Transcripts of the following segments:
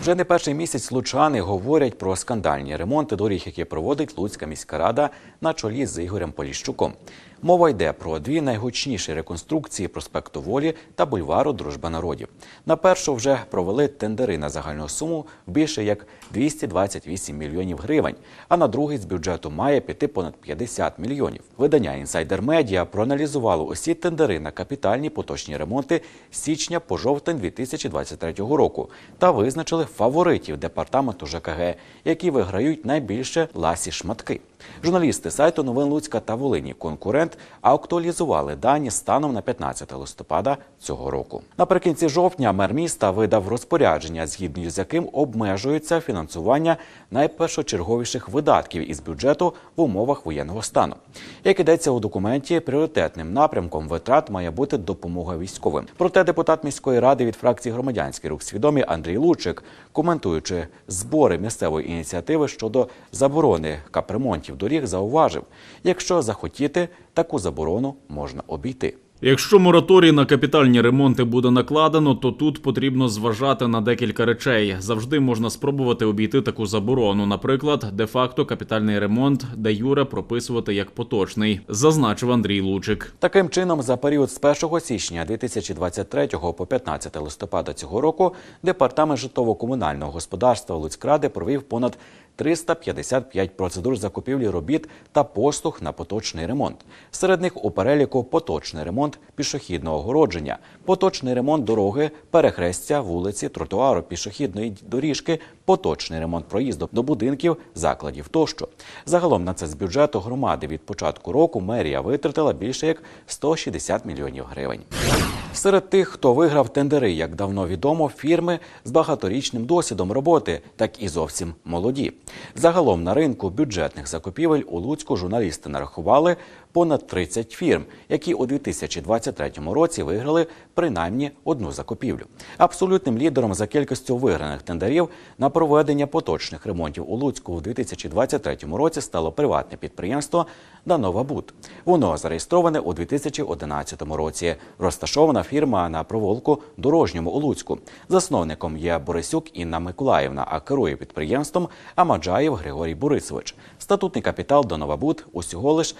Вже не перший місяць лучани говорять про скандальні ремонти доріг, які проводить Луцька міська рада на чолі з Ігорем Поліщуком. Мова йде про дві найгучніші реконструкції проспекту Волі та бульвару Дружба народів. На першу вже провели тендери на загальну суму більше як 228 мільйонів гривень. А на другий з бюджету має піти понад 50 мільйонів. Видання Інсайдер Медіа проаналізувало усі тендери на капітальні поточні ремонти з січня по жовтень 2023 року та визначили фаворитів департаменту ЖКГ, які виграють найбільше ласі шматки. Журналісти сайту новин Луцька та Волині конкурент актуалізували дані станом на 15 листопада цього року. Наприкінці жовтня мер міста видав розпорядження, згідно з яким обмежується фінансування найпершочерговіших видатків із бюджету в умовах воєнного стану. Як ідеться у документі, пріоритетним напрямком витрат має бути допомога військовим. Проте депутат міської ради від фракції громадянський рух свідомі Андрій Лучик, коментуючи збори місцевої ініціативи щодо заборони капремонтів доріг, зауважив: якщо захотіти, таку заборону можна обійти. Якщо мораторій на капітальні ремонти буде накладено, то тут потрібно зважати на декілька речей. Завжди можна спробувати обійти таку заборону. Наприклад, де-факто капітальний ремонт, де юре прописувати як поточний, зазначив Андрій Лучик. Таким чином, за період з 1 січня 2023 по 15 листопада цього року департамент житлово-комунального господарства Луцькради провів понад 355 процедур закупівлі робіт та послуг на поточний ремонт. Серед них у переліку поточний ремонт пішохідного огородження, поточний ремонт дороги, перехрестя, вулиці, тротуару, пішохідної доріжки, поточний ремонт проїзду до будинків, закладів тощо. Загалом на це з бюджету громади від початку року мерія витратила більше як 160 мільйонів гривень. Серед тих, хто виграв тендери, як давно відомо, фірми з багаторічним досвідом роботи, так і зовсім молоді. Загалом на ринку бюджетних закупівель у Луцьку журналісти нарахували понад 30 фірм, які у 2023 році виграли принаймні одну закупівлю. Абсолютним лідером за кількістю виграних тендерів на проведення поточних ремонтів у Луцьку у 2023 році стало приватне підприємство Данова Буд. Воно зареєстроване у 2011 році. Розташована фірма на провулку дорожньому у Луцьку. Засновником є Борисюк Інна Миколаївна, а керує підприємством Амаджаєв Григорій Борисович. Статутний капітал Данова Буд усього лиш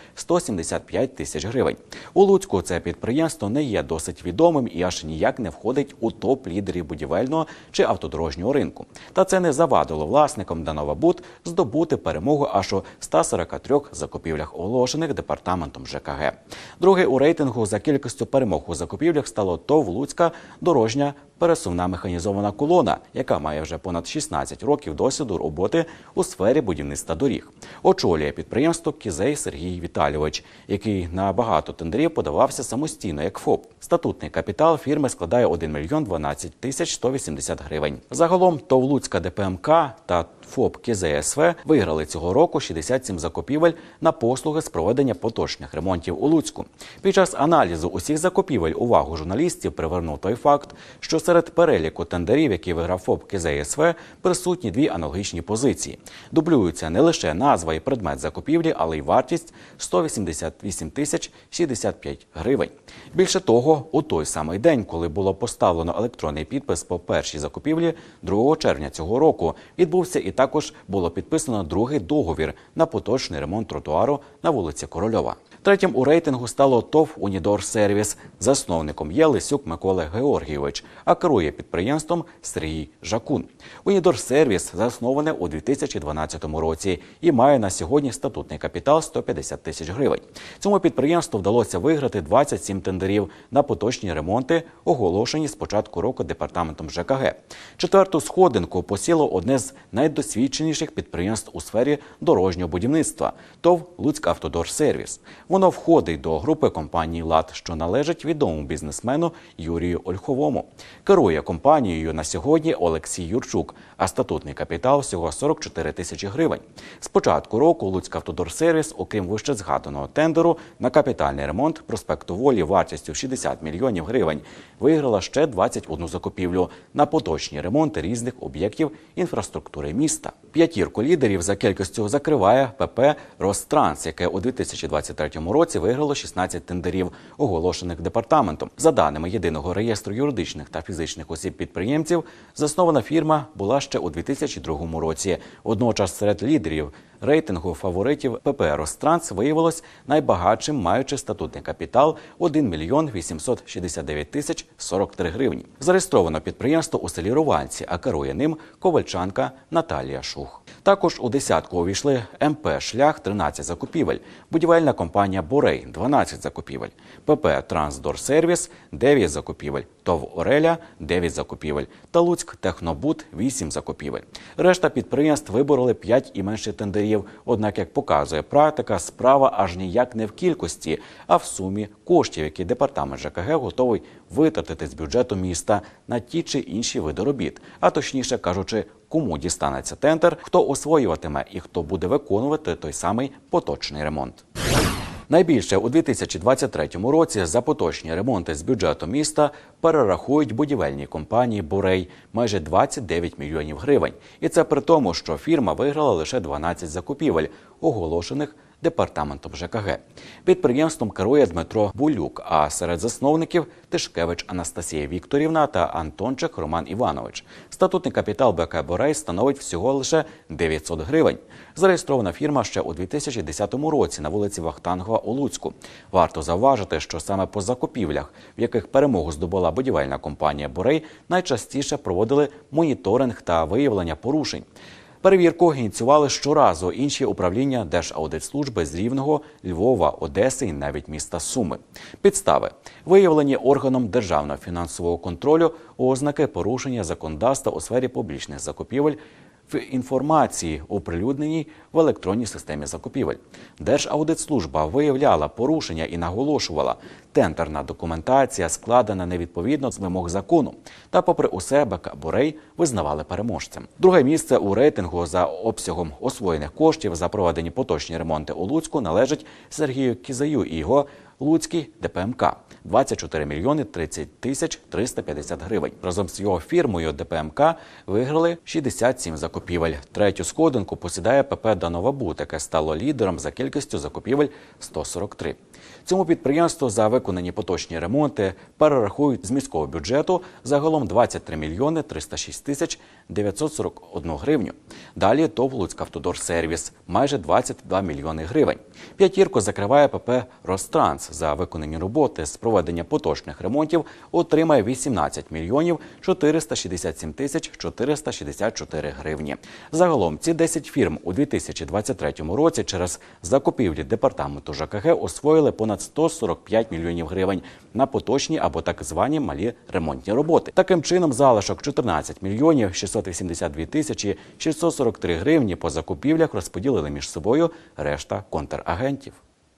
175 тисяч гривень. У Луцьку це підприємство не є досить відомим і аж ніяк не входить у топ лідерів будівельного чи автодорожнього ринку. Та це не завадило власникам Данова Буд здобути перемогу аж у 143 закупівлях оголошених департаментом ЖКГ. Другий у рейтингу за кількістю перемог у закупівлях стало ТОВ Луцька дорожня пересувна механізована колона, яка має вже понад 16 років досвіду роботи у сфері будівництва доріг. Очолює підприємство Кізей Сергій Віталійович, який на багато тендерів подавався самостійно як ФОП. Статутний капітал фірми складає 1 мільйон 12 тисяч 180 гривень. Загалом ТОВ Луцька ДПМК та ФОП КЗСВ виграли цього року 67 закупівель на послуги з проведення поточних ремонтів у Луцьку. Під час аналізу усіх закупівель увагу журналістів привернув той факт, що серед переліку тендерів, які виграв ФОП КЗСВ, присутні дві аналогічні позиції. Дублюються не лише назва і предмет закупівлі, але й вартість 188 тисяч 65 гривень. Більше того, у той самий день, коли було поставлено електронний підпис по першій закупівлі, 2 червня цього року відбувся і також було підписано другий договір на поточний ремонт тротуару на вулиці Корольова. Третім у рейтингу стало ТОВ Унідор Сервіс. Засновником є Лисюк Микола Георгійович, а керує підприємством Сергій Жакун. Унідор Сервіс засноване у 2012 році і має на сьогодні статутний капітал 150 тисяч гривень. Цьому підприємству вдалося виграти 27 тендерів на поточні ремонти, оголошені з початку року департаментом ЖКГ. Четверту сходинку посіло одне з найдосвідченіших підприємств у сфері дорожнього будівництва ТОВ Луцька Автодорсервіс. Воно входить до групи компанії ЛАД, що належить відомому бізнесмену Юрію Ольховому. Керує компанією на сьогодні Олексій Юрчук, а статутний капітал всього 44 тисячі гривень. З початку року Луцьк Автодорсервіс, окрім вище згаданого тендеру на капітальний ремонт проспекту Волі вартістю в 60 мільйонів гривень, виграла ще 21 закупівлю на поточні ремонти різних об'єктів інфраструктури міста. П'ятірку лідерів за кількістю закриває ПП «Ространс», яке у 2023 році виграло 16 тендерів, оголошених департаментом. За даними єдиного реєстру юридичних та фізичних осіб підприємців, заснована фірма була ще у 2002 році. Водночас серед лідерів рейтингу фаворитів ПП «Ространс» виявилось найбагатшим, маючи статутний капітал 1 мільйон 869 тисяч 43 гривні. Зареєстровано підприємство у селі Руванці, а керує ним ковальчанка Наталія Шух. Також у десятку увійшли МП Шлях 13 закупівель, будівельна компанія Борей 12 закупівель, ПП Трансдорсервіс 9 закупівель, ТОВ Ореля 9 закупівель та Луцьк Технобут 8 закупівель. Решта підприємств вибороли 5 і менше тендерів. Однак, як показує практика, справа аж ніяк не в кількості, а в сумі коштів, які департамент ЖКГ готовий витратити з бюджету міста на ті чи інші види робіт, а точніше кажучи, кому дістанеться тендер, хто освоюватиме і хто буде виконувати той самий поточний ремонт. Найбільше у 2023 році за поточні ремонти з бюджету міста перерахують будівельні компанії Бурей майже 29 мільйонів гривень. І це при тому, що фірма виграла лише 12 закупівель, оголошених департаментом ЖКГ. Підприємством керує Дмитро Булюк, а серед засновників Тишкевич Анастасія Вікторівна та Антончик Роман Іванович. Статутний капітал БК Борей становить всього лише 900 гривень. Зареєстрована фірма ще у 2010 році на вулиці Вахтангова у Луцьку. Варто зауважити, що саме по закупівлях, в яких перемогу здобула будівельна компанія Борей, найчастіше проводили моніторинг та виявлення порушень. Перевірку ініціювали щоразу інші управління Держаудитслужби з Рівного, Львова, Одеси і навіть міста Суми. Підстави виявлені органом державного фінансового контролю ознаки порушення законодавства у сфері публічних закупівель в інформації, оприлюдненій в електронній системі закупівель. Держаудитслужба виявляла порушення і наголошувала, тендерна документація складена невідповідно з вимог закону. Та, попри усе, БК Борей визнавали переможцем. Друге місце у рейтингу за обсягом освоєних коштів за проведені поточні ремонти у Луцьку належить Сергію Кізаю і його Луцький ДПМК 24 мільйони 30 тисяч 350 гривень. Разом з його фірмою ДПМК виграли 67 закупівель. Третю сходинку посідає ПП Дановабут, яке стало лідером за кількістю закупівель 143. Цьому підприємству за виконані поточні ремонти перерахують з міського бюджету загалом 23 мільйони 306 тисяч 941 гривню. Далі ТОВ «Луцькавтодорсервіс» – майже 22 мільйони гривень. П'ятірку закриває ПП «Ространс». За виконані роботи з проведення поточних ремонтів отримає 18 мільйонів 467 тисяч 464 гривні. Загалом ці 10 фірм у 2023 році через закупівлі департаменту ЖКГ освоїли понад 145 мільйонів гривень на поточні або так звані малі ремонтні роботи. Таким чином, залишок 14 мільйонів 682 тисячі 643 гривні по закупівлях розподілили між собою решта контрагентів.